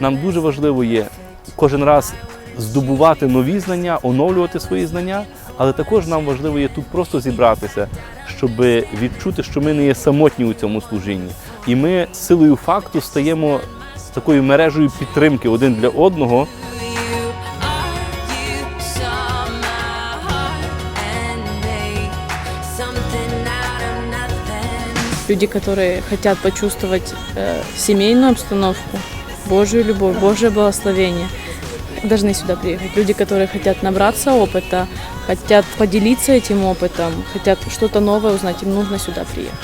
Нам дуже важливо є кожен раз здобувати нові знання, оновлювати свої знання, але також нам важливо є тут просто зібратися, щоб відчути, що ми не є самотні у цьому служінні. І ми силою факту стаємо такою мережею підтримки один для одного. Люди, которые хотят почувствовать э, семейную обстановку, Божью любовь, Божье благословение, должны сюда приехать. Люди, которые хотят набраться опыта, хотят поделиться этим опытом, хотят что-то новое узнать, им нужно сюда приехать.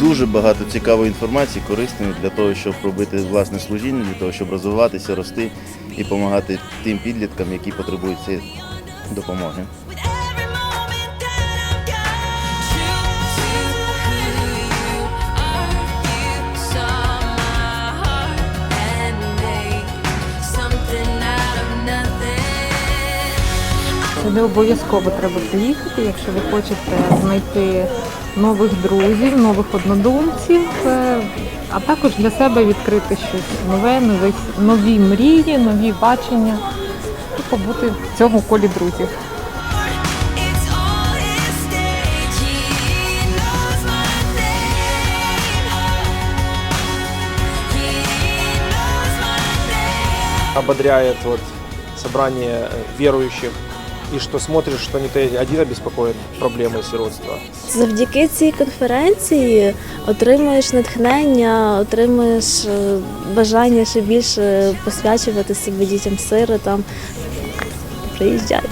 Дуже багато цікавої інформації, корисної для того, щоб робити власне служіння, для того, щоб розвиватися, рости і допомагати тим підліткам, які потребують цієї допомоги. Не обов'язково треба приїхати, якщо ви хочете знайти нових друзів, нових однодумців, е, а також для себе відкрити щось нове, нові, нові мрії, нові бачення і побути в цьому колі друзів. Ободряет вот собрание верующих, и що смотриш, що не те один обеспокоен проблеми сиротства. Завдяки цій конференції отримуєш натхнення, отримуєш е, бажання ще більше посвячувати себе дітям-сиротам. Приїжджайте.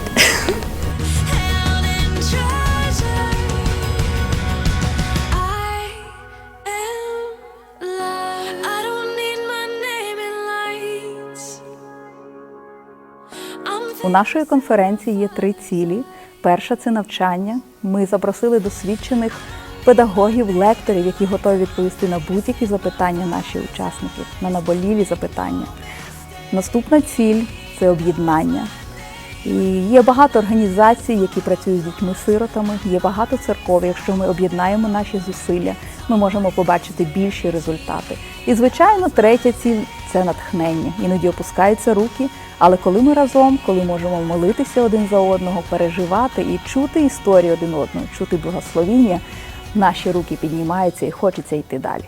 У нашої конференції є три цілі. Перша це навчання. Ми запросили досвідчених педагогів, лекторів, які готові відповісти на будь-які запитання наших учасників, на наболілі запитання. Наступна ціль це об'єднання. І є багато організацій, які працюють з дітьми-сиротами, є багато церков. Якщо ми об'єднаємо наші зусилля, ми можемо побачити більші результати. І, звичайно, третя ціль це натхнення. Іноді опускаються руки, але коли ми разом, коли можемо молитися один за одного, переживати і чути історії один одного, чути благословіння, наші руки піднімаються і хочеться йти далі.